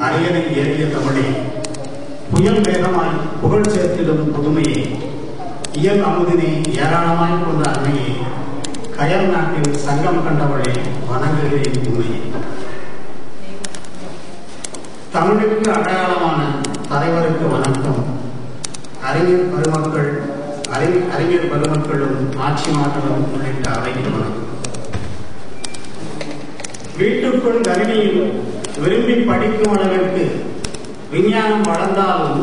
அரியணை ஏறிய தமிழே புயல் வேகமாய் புகழ் சேர்த்திடும் புதுமையே இயல் அமுதினை ஏராளமாய் கொண்ட அருமையே கயல் நாட்டில் சங்கம் கண்டவளே வணங்குகிறேன் உண்மையே தமிழுக்கு அடையாளமான தலைவருக்கு வணக்கம். அறிஞர் பெருமக்கள் அறி- அறிஞர் பெருமக்களும் ஆட்சி மாற்றலும் உள்ளிட்ட அவைக்கு வணக்கம். வீட்டுக்குள் கருவியில் விரும்பி படிக்கும் அளவிற்கு விஞ்ஞானம் வளர்ந்தாலும்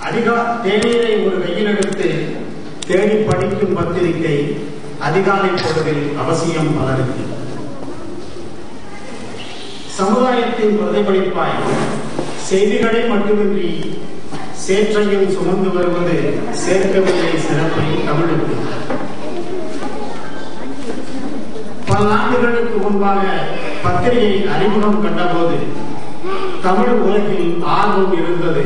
அதிகா தேநீரை ஒரு வெயில் எடுத்து தேடி படிக்கும் பத்திரிகை அதிகாலை பொழுதில் அவசியம் வளருக்கு சமுதாயத்தின் பிரதிபலிப்பாய் செய்திகளை மட்டுமின்றி சேற்றையும் சுமந்து வருவது சேர்க்கவில்லை சிறப்பை தமிழுக்கு. பல ஆண்டுகளுக்கு முன்பாக பத்திரிகை அறிமுகம் கண்டபோது தமிழ் உலகில் ஆர்வம் இருந்தது.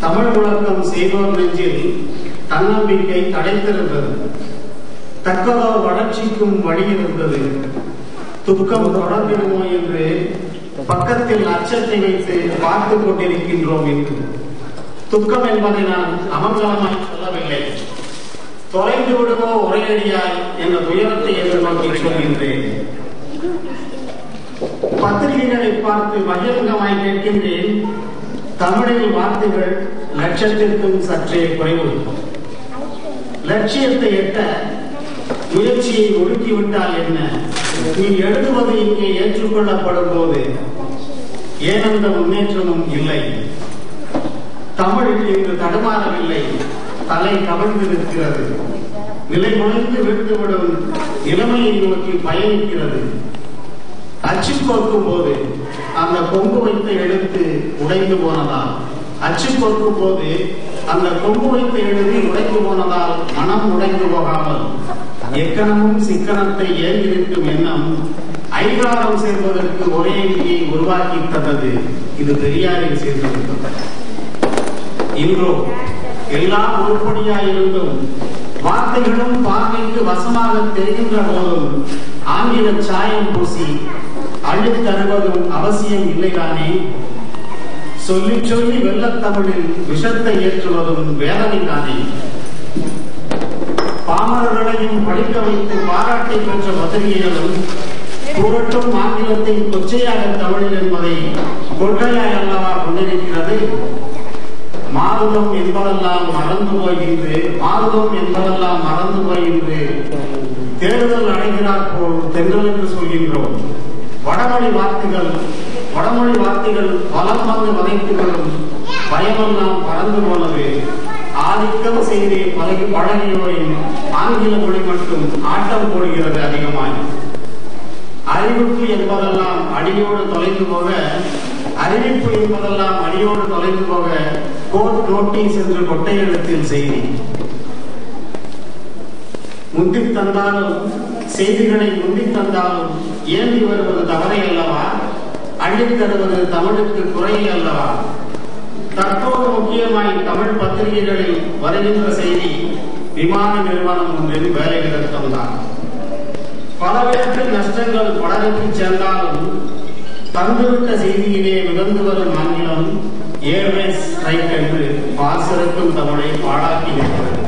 தமிழ் முழக்கம் செய்வோர் நெஞ்சில் தன்னம்பிக்கை தடைத்திருந்தது. தக்கதோ வளர்ச்சிக்கும் வழி இருந்தது. துக்கம் தொடர்ந்துடுமோ என்று பக்கத்தில் அச்சத்தை வைத்து பார்த்துக் கொண்டிருக்கின்றோம் என்று துக்கம் என்பதை நான் அமங்கலமாய் சொல்லவில்லை. தொலைந்து விடுமோ உரையடியாய் என்ற துயரத்தை எதிர்நோக்கி சொல்கின்றேன். பத்திரிகைகளை பார்த்து பகிரங்கமாய் கேட்கின்றேன். தமிழில் வார்த்தைகள் லட்சத்திற்கும் சற்றே குறைவு லட்சியத்தை எட்ட முயற்சியை ஒடுக்கிவிட்டால் என்ன? நீ எழுதுவது இங்கே ஏற்றுக்கொள்ளப்படும் போது ஏனெந்த முன்னேற்றமும் இல்லை. தமிழ் இன்று தடுமாறவில்லை. தலை கவிழ்ந்து நிற்கிறது. நிலை முளைந்து விழுந்துவிடும் நிலைமையை நோக்கி பயணிக்கிறது. அச்சு கோர்க்கும் போது அந்த கொங்கு வைத்த எழுத்து உடைந்து போனதால் அச்சு கொடுக்கும் போது அந்த கொங்கு வைத்த எழுதி உடைந்து போனதால் மனம் உடைந்து போகாமல் எக்கணமும் சிக்கனத்தை ஏறி நிற்கும் எண்ணம் ஐகாரம் சேர்வதற்கு ஒரே விதியை உருவாக்கி தந்தது இது பெரியாரில் சேர்ந்திருந்தது இன்றோ எல்லாம் உருப்படியாயிருந்தும் வார்த்தைகளும் பார்வைக்கு வசமாக தெரிகின்ற போதும் ஆங்கில சாயம் பூசி அழுத் தருவதும் அவசியம் இல்லைதானே? சொல்லி சொல்லி வெள்ளத்தமிழில் விஷத்தை ஏற்றுவதும் வேதனை தானே பாமரர்களையும் படிக்க வைத்து பாராட்டை பெற்ற பத்திரிகைகளும் புரட்டும் ஆங்கிலத்தை கொச்சையாக தமிழில் என்பதை கொள்கையாய் அல்லவா கொண்டிருக்கிறது? மாறுதம் என்பதெல்லாம் மறந்து போகின்று மாறுதம் என்பதெல்லாம் மறந்து போகின்று தேர்தல் அடைகிறார் போல் தென்றல் என்று சொல்கின்றோம். வடமொழி வார்த்தைகள் வடமொழி வார்த்தைகள் பலம் வந்து வதைத்துகளும் பயமெல்லாம் பறந்து போலவே. ஆதிக்கம் செய்தே பழகி பழகியோரின் ஆங்கில மொழி மட்டும் ஆட்டம் போடுகிறது அதிகமாய். அறிவிப்பு என்பதெல்லாம் அடியோடு தொலைந்து போக அறிவிப்பு என்பதெல்லாம் அடியோடு தொலைந்து போக கோர்ட் நோட்டீஸ் என்று கொட்டையெழுத்தில் செய்தி. முந்தி தந்தாலும் செய்திகளை முந்தி தந்தாலும் ஏந்தி வருவது தவறை அல்லவா? அள்ளித் தருவது தமிழுக்கு குறை அல்லவா? தற்போது முக்கியமாய் தமிழ் பத்திரிகைகளில் வருகின்ற செய்தி விமான நிறுவனம் ஒன்றின் வேலை நிறுத்தம்தான் பல பேருக்கு நஷ்டங்கள் பலருக்கு சேர்ந்தாலும் தந்துவிட்ட செய்தியிலே மிதந்து வரும் ஆங்கிலம் ஏர்வேஸ் ஸ்ட்ரைக் என்று பாசிருக்கும் தமிழை பாழாக்கி நிற்கிறது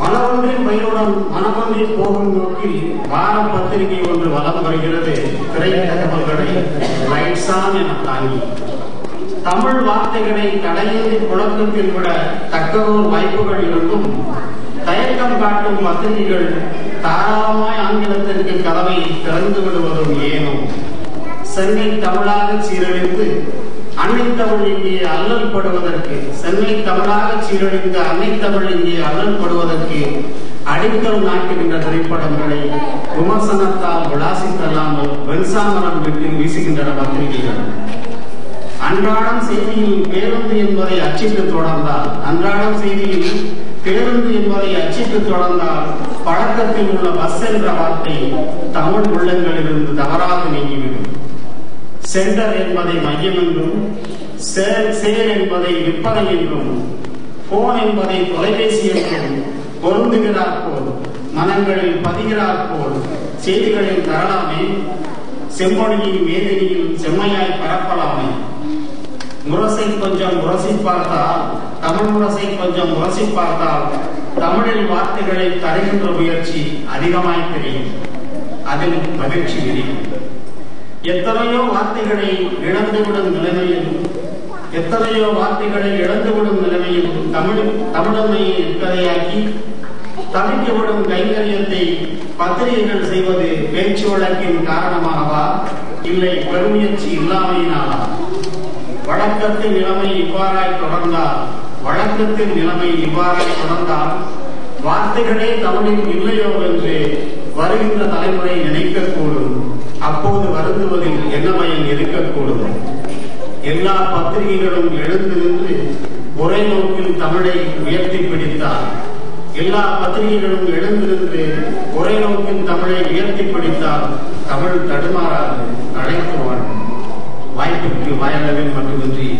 மனமொன்றின் பயிருடன் மனமொன்றில் போகும் நோக்கில் வார பத்திரிகை ஒன்று வலம் வருகிறது. திரை தகவல்களை லைட்ஸான் என தாங்கி. தமிழ் வார்த்தைகளை தடையின்றி புழக்கத்தில் விட தக்கதோர் வாய்ப்புகள் இருந்தும் தயக்கம் காட்டும் பத்திரிகைகள் தாராளமாய் ஆங்கிலத்திற்கு கதவை திறந்து விடுவதும் ஏனும். சென்னை தமிழாக சீரழிந்து அன்னை தமிழ் இங்கே அல்லல் படுவதற்கு சென்னை தமிழாக சீரழிந்த அன்னை இங்கே அல்லல் படுவதற்கு அடித்தல் நாட்டுகின்ற திரைப்படங்களை விமர்சனத்தால் விளாசித்தல்லாமல் வெண்சாமரம் வீட்டில் வீசுகின்றன பத்திரிகைகள். அன்றாடம் செய்தியில் பேருந்து என்பதை அச்சிட்டு தொடர்ந்தால் அன்றாடம் செய்தியில் பேருந்து என்பதை அச்சிட்டு தொடர்ந்தால் பழக்கத்தில் உள்ள பஸ் என்ற வார்த்தை தமிழ் உள்ளங்களிலிருந்து தவறாக நீங்கிவிடும். சென்டர் என்பதை மையம் என்றும் சேல் சேல் என்பதை விற்பனை என்றும் போன் என்பதை தொலைபேசி என்றும் பொருந்துகிறார் போல் மனங்களில் பதிகிறார் போல் செய்திகளில் தரலாமே செம்மொழியின் வேதனையில் செம்மையாய் பரப்பலாமே. முரசை கொஞ்சம் முரசி பார்த்தால் தமிழ் முரசை கொஞ்சம் முரசி பார்த்தால் தமிழில் வார்த்தைகளை தருகின்ற முயற்சி அதிகமாய் தெரியும். அதில் மகிழ்ச்சி தெரியும் எத்தனையோ வார்த்தைகளை இழந்துவிடும் நிலைமையில் எத்தனையோ வார்த்தைகளை இழந்துவிடும் நிலைமையில் தமிழ் தமிழமையை இருக்கதையாக்கி தவிக்கவிடும் கைங்கரியத்தை பத்திரிகைகள் செய்வது பேச்சு வழக்கின் காரணமாகவா? இல்லை பெருமுயற்சி இல்லாமையினாலா? வழக்கத்தின் நிலைமை இவ்வாறாய் தொடர்ந்தால் வழக்கத்தின் நிலைமை இவ்வாறாய் தொடர்ந்தால் வார்த்தைகளே தமிழில் இல்லையோ என்று வருகின்ற தலைமுறை நினைக்கக்கூடும். அப்போது வருந்துவதில் என்ன பயன் இருக்கக்கூடும்? எல்லா பத்திரிகைகளும் எழுந்திருந்து நின்று ஒரே நோக்கில் தமிழை உயர்த்தி பிடித்தார். எல்லா பத்திரிகைகளும் எழுந்திருந்து நின்று ஒரே நோக்கில் தமிழை உயர்த்தி பிடித்தால் தமிழ் தடுமாறாது அழைத்துவான் வாழும். வாய்ப்புக்கு வாயளவில் மட்டுமின்றி